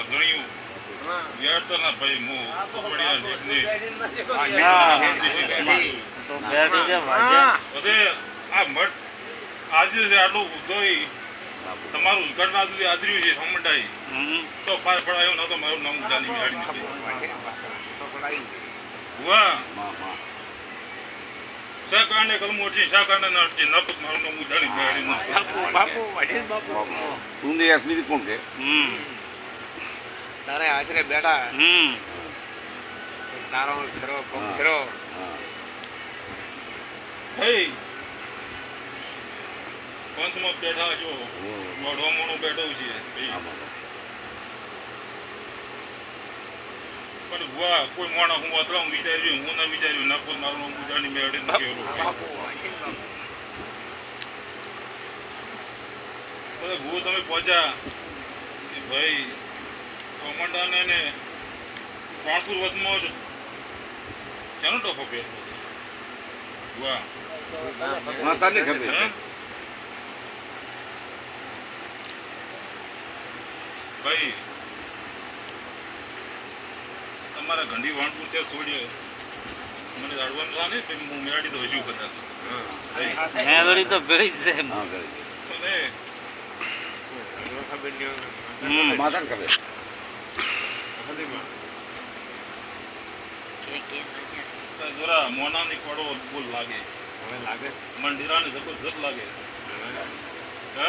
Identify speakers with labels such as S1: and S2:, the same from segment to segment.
S1: અગણ્યું વ્યાડતા ભાઈ મો
S2: વાજે.
S1: પછી આ મઠ આજે આટલું ઉધોઈ તમારું ઘટના સુધી આદર્યું છે સમંડાઈ તો પાર પડાયો ન તો મારું નામ જાની મેળવી નથી હુઆ શાકાને કલમોટી શાકાને નડતી નકુત મારું નામ જાની મેળવી
S2: બાપુ બાપુ વાજે બાપુ
S3: તું ને યાર કોણ કે
S2: હમ.
S4: તારે આશરે બેઠા.
S2: હમ.
S4: તારો ફેરો પગ. ફેરો?
S3: હે
S1: પંચમાં બેઠા છો. દોઢો મોણો બેઠો છે. પણ વાહ કોઈ માણસ હું અથડાવું વિચાર્યું હું ના વિચાર્યું. નકુત મારું નામ મેળવી નથી બધા ભૂ તમે પહોંચ્યા કે ભાઈ કોમંડાને ને કાનપુર વર્ષમાં જ શાનો ટોફો પહેરતો છે? વાહ.
S3: માતાને ખબર.
S1: ભાઈ તમારા ઘંટી વાણપુર ત્યાં છોડીએ મને અડવાનું થા ને પછી હું મેળાડી તો હજુ
S2: તો છે.
S4: ખબર.
S3: માતાને ખબર
S1: જરા મોનાની પડો બોલ લાગે.
S4: હવે લાગે?
S1: મંડીરાને જબરજસ્ત લાગે. હે?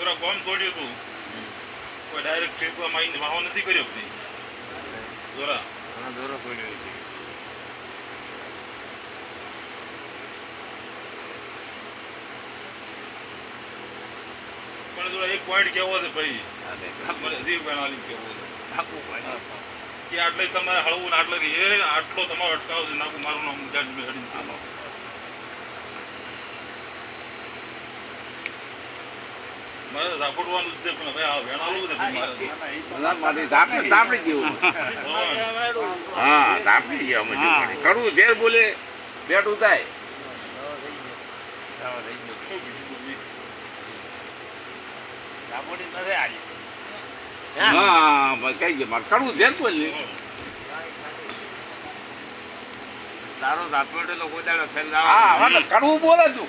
S1: જરા કોમ છોડ્યું તું. કોઈ ડાયરેક્ટ ટ્રીપમાં માઇન વાહો નથી કર્યો કોઈ જરા
S4: હા દોરો છોડ્યો છે.
S1: પણ જરા એક પોઈન્ટ કેવો છે ભાઈ? મને હજી પ્રણાલી કેવો છે. કે આટલે તમારે હળવું ને આટલે એ આટલો તમારો અટકાવ છે નાખું મારું નામ જાજ બેહડી મારે ઝાપડવાનું જ છે પણ હવે આ વેણાલું છે મારે તો.
S3: બધા માટે તાપડી તાપડી જેવું હા તાપડી જેવું અમે કરવું ઝેર બોલે બેઠું થાય
S2: બાપુની નથી આવી.
S3: હા કઈ ગયું મારે કરવું ઝેર બોલે
S4: તારો ઝાપડેલો લોકો દાડો ફેલ
S3: હા કરવું બોલે તું.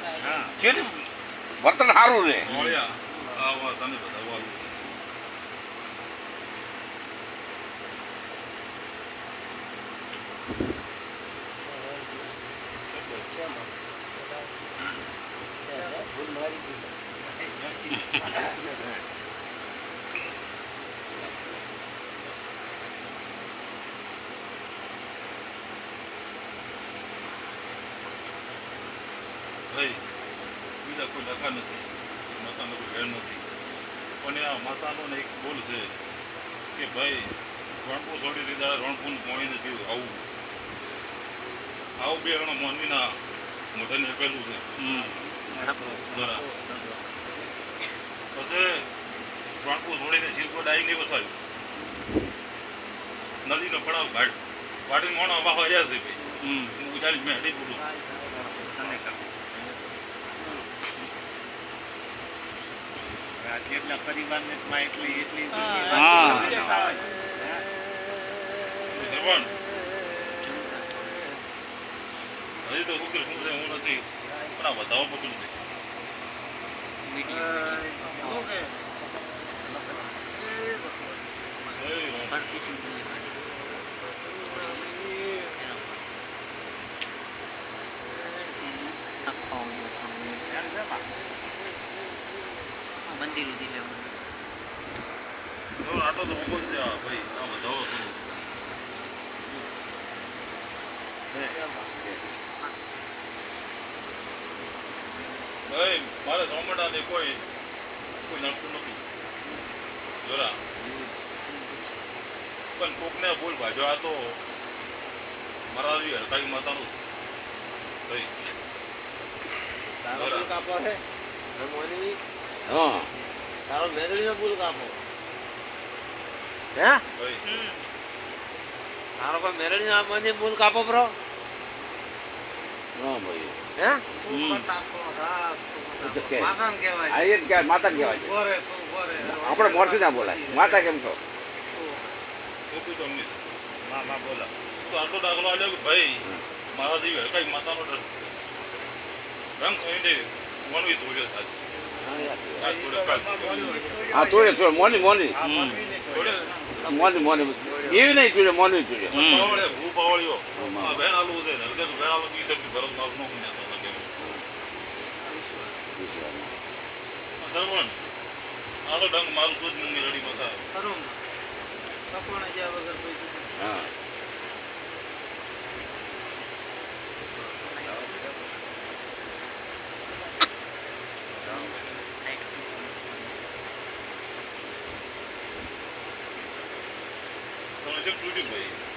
S3: વર્તન સારું રહે.
S1: મોળિયા આ વા તને બધા વાલું ભાઈ બીજા કોઈ ડખા નથી માતાનો કોઈ વેર નથી. પણ આ માતાનો ને એક બોલ છે કે ભાઈ રણપુર છોડી દીધા રણપુર પોણીને પીવું આવું. આવું બે ગણો માનવીના મોઢે આપેલું છે. પછી રણપુર છોડીને શીરપોર નહીં વસાવ્યું. નદીનો પડાવ ઘાટ વાટી મોણો વાહો રહ્યા છે ભાઈ.
S2: હમ.
S1: હું ઉજાડી મેં હડી પૂરું
S2: તને ખબર.
S4: જેટલા પરિવારને માં એટલી એટલી
S1: હજી તો શું છે હું નથી. પણ આ વધાવો પકડું છે
S5: મંદિર ઉધી લેવું
S1: જો આટલો તો ઊભો છે ભાઈ. આ વધાવો થોડું ભાઈ મારે સોમંડાને કોઈ કોઈ નડતું નથી. જોરા. પણ કોકને બોલ ભાજો આ તો મારા આવી હરકાઈ માતાનું ભાઈ.
S4: કાપવા છે મોની
S3: હા.
S4: તારો મેદડીનો પુલ કાપો.
S6: હે? તારો કોઈ મેરડી આ મને કાપો બ્રો
S3: હા ભાઈ.
S6: હે?
S3: માતા કહેવાય. આપણે મોરથી ના બોલાય. માતા કેમ છો?
S1: ભાઈ મારા જેવી કઈ માતાનો ડર. રંગ ખાઈને મનવી થોડે કાલ
S3: હા થોડે થોડે મોની મોની મોની મોની એવી નહીં જોડે મોની જોડે
S2: મારું
S1: ખુદ ભૂ રડી
S3: હમ.
S1: આ ભેણ આલુ છે ને હરકે તો ભેણ આલુ બી સબ ભરત મારું નો મને તો લાગે સરવણ આ તો ડંગ મારું તો જ મૂંગી લડી માતા
S3: હા
S1: તમે જેમ તૂટ્યું ભાઈ